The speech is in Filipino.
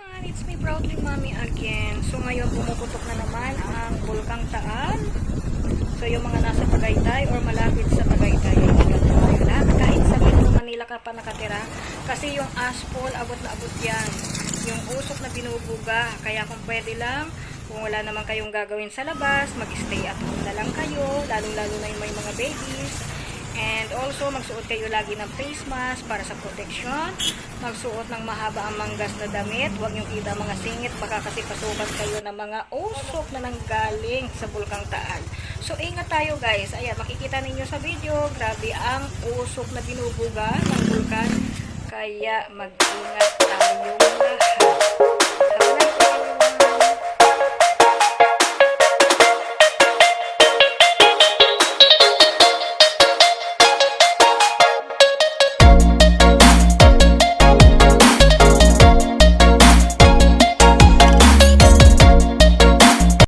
everyone, it's me proudly mommy again. So ngayon pumuputok na naman ang Bulkang Taal. So yung mga nasa Tagaytay or malapit sa Tagaytay ay ganito tayo lahat. Kahit sa Metro Manila ka pa nakatira kasi yung aspol abot na abot yan. Yung usok na binubuga. Kaya kung pwede lang, kung wala naman kayong gagawin sa labas, mag-stay at home na lang kayo, lalong-lalo na yung may mga babies. Also, magsuot kayo lagi ng face mask para sa protection. Magsuot ng mahaba ang manggas na damit. Huwag niyong kita mga singit. Baka kasi pasukan kayo ng mga usok na nanggaling sa Bulkang Taal. So, ingat tayo guys. Ayan, makikita ninyo sa video. Grabe ang usok na binubuga ng bulkan. Kaya mag-ingat lahat.